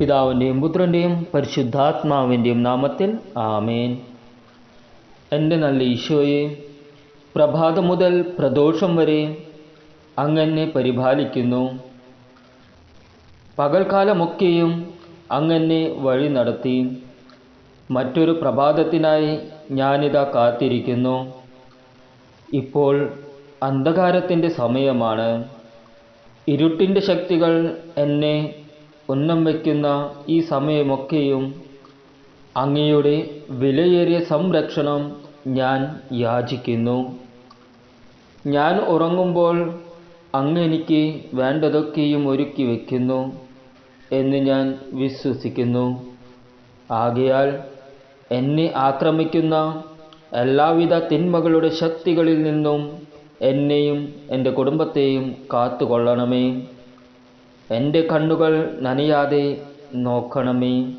പിതാവിന്റെയും പുത്രന്റെയും പരിശുദ്ധാത്മാവിന്റെയും നാമത്തിൽ ആമേൻ. എന്റെ നല്ല ഈശോയെ പ്രഭാതം മുതൽ പ്രദോഷം വരെ അങ്ങനെ പരിപാലിക്കുന്നു. പകൽക്കാലമൊക്കെയും അങ്ങനെ വഴി നടത്തി. മറ്റൊരു പ്രഭാതത്തിനായി ഞാനിതാ കാത്തിരിക്കുന്നു. ഇപ്പോൾ അന്ധകാരത്തിന്റെ സമയമാണ്. ഇരുട്ടിന്റെ ശക്തികൾ എന്നെ ഉന്നം വയ്ക്കുന്ന ഈ സമയമൊക്കെയും അങ്ങയുടെ വിലയേറിയ സംരക്ഷണം ഞാൻ യാചിക്കുന്നു. ഞാൻ ഉറങ്ങുമ്പോൾ അങ്ങ് എനിക്ക് വേണ്ടതൊക്കെയും ഒരുക്കി വയ്ക്കുന്നു എന്ന് ഞാൻ വിശ്വസിക്കുന്നു. ആകയാൽ എന്നെ ആക്രമിക്കുന്ന എല്ലാവിധ തിന്മകളുടെ ശക്തികളിൽ നിന്നും എന്നെയും എന്റെ കുടുംബത്തെയും കാത്തുകൊള്ളണമേ. എന്റെ കണ്ണുകൾ നനയാതെ നോക്കണമേ.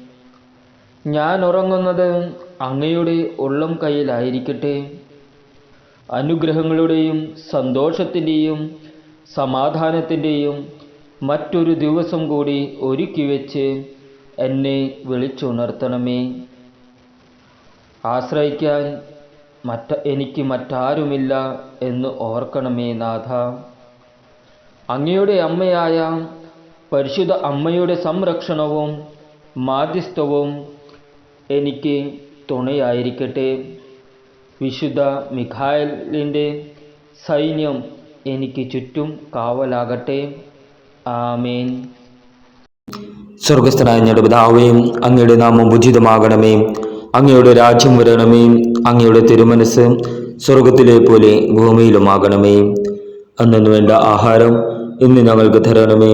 ഞാൻ ഉറങ്ങുന്നത് അങ്ങയുടെ ഉള്ളം കയ്യിലായിരിക്കട്ടെ. അനുഗ്രഹങ്ങളുടെയും സന്തോഷത്തിന്റെയും സമാധാനത്തിന്റെയും മറ്റൊരു ദിവസം കൂടി ഒരുക്കി വെച്ച് എന്നെ വിളിച്ചുണർത്തണമേ. ആശ്രയിക്കാൻ മറ്റ എനിക്ക് മറ്റാരുമില്ല എന്ന് ഓർക്കണമേ നാഥ. അങ്ങയുടെ അമ്മയായ പരിശുദ്ധ അമ്മയുടെ സംരക്ഷണവും മാധ്യസ്ഥവും എനിക്ക് തുണയായിരിക്കട്ടെ. വിശുദ്ധ മിഖായലിന്റെ സൈന്യം എനിക്ക് ചുറ്റും കാവലാകട്ടെ. ആമേൻ. സ്വർഗസ്ഥനായ ഞങ്ങളുടെ പിതാവേ അങ്ങയുടെ നാമം ഉചിതമാകണമേ. അങ്ങയുടെ രാജ്യം വരണമേ. അങ്ങയുടെ തിരുമനസ് സ്വർഗത്തിലെ പോലെ ഭൂമിയിലുമാകണമേ. അന്നു വേണ്ട ആഹാരം ഇന്ന് ഞങ്ങൾക്ക് തരണമേ.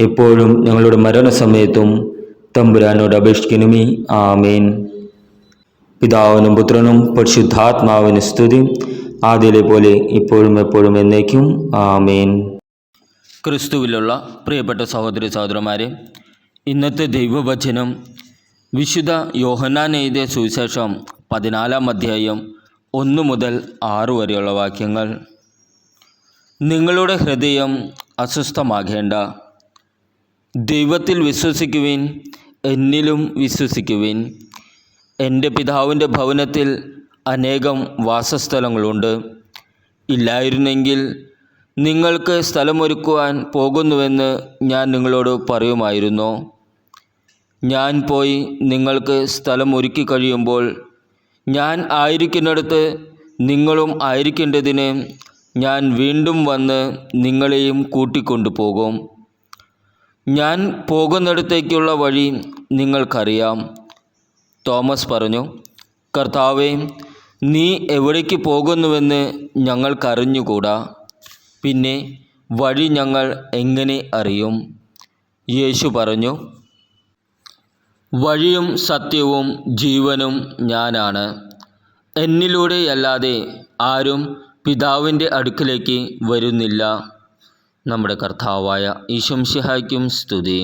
എപ്പോഴും ഞങ്ങളുടെ മരണസമയത്തും തമ്പുരാനോട് അപേക്ഷിക്കണമേ. ആമേൻ. പിതാവിനും പുത്രനും പരിശുദ്ധാത്മാവിന് സ്തുതി. ആദ്യയിലെ പോലെ ഇപ്പോഴും എപ്പോഴും എന്നേക്കും. ആമേൻ. ക്രിസ്തുവിലുള്ള പ്രിയപ്പെട്ട സഹോദരി സഹോദരന്മാരെ ഇന്നത്തെ ദൈവവചനം വിശുദ്ധ യോഹന്നാൻ എഴുതിയ സുവിശേഷം പതിനാലാം അധ്യായം ഒന്ന് മുതൽ ആറ് വരെയുള്ള വാക്യങ്ങൾ. നിങ്ങളുടെ ഹൃദയം അസ്വസ്ഥമാകേണ്ട. ദൈവത്തിൽ വിശ്വസിക്കുവിൻ എന്നിലും വിശ്വസിക്കുവിൻ. എന്റെ പിതാവിന്റെ ഭവനത്തിൽ അനേകം വാസസ്ഥലങ്ങളുണ്ട്. ഇല്ലായിരുന്നെങ്കിൽ നിങ്ങൾക്ക് സ്ഥലമൊരുക്കുവാൻ പോകുന്നുവെന്ന് ഞാൻ നിങ്ങളോട് പറയുമായിരുന്നു. ഞാൻ പോയി നിങ്ങൾക്ക് സ്ഥലം ഒരുക്കി കഴിയുമ്പോൾ ഞാൻ ആയിരിക്കുന്നിടത്ത് നിങ്ങളും ആയിരിക്കേണ്ടതിന് ഞാൻ വീണ്ടും വന്ന് നിങ്ങളെയും കൂട്ടിക്കൊണ്ടു പോകും ഞാൻ പോകുന്നിടത്തേക്കുള്ള വഴി നിങ്ങൾക്കറിയാം. തോമസ് പറഞ്ഞു കർത്താവെ നീ എവിടേക്ക് പോകുന്നുവെന്ന് ഞങ്ങൾക്കറിഞ്ഞുകൂടാ. പിന്നെ വഴി ഞങ്ങൾ എങ്ങനെ അറിയും? യേശു പറഞ്ഞു വഴിയും സത്യവും ജീവനും ഞാനാണ്. എന്നിലൂടെയല്ലാതെ ആരും പിതാവിന്റെ അടുക്കിലേക്ക് വരുന്നില്ല. നമ്മുടെ കർത്താവായ ഈശംഷിഹായ്ക്കും സ്തുതി.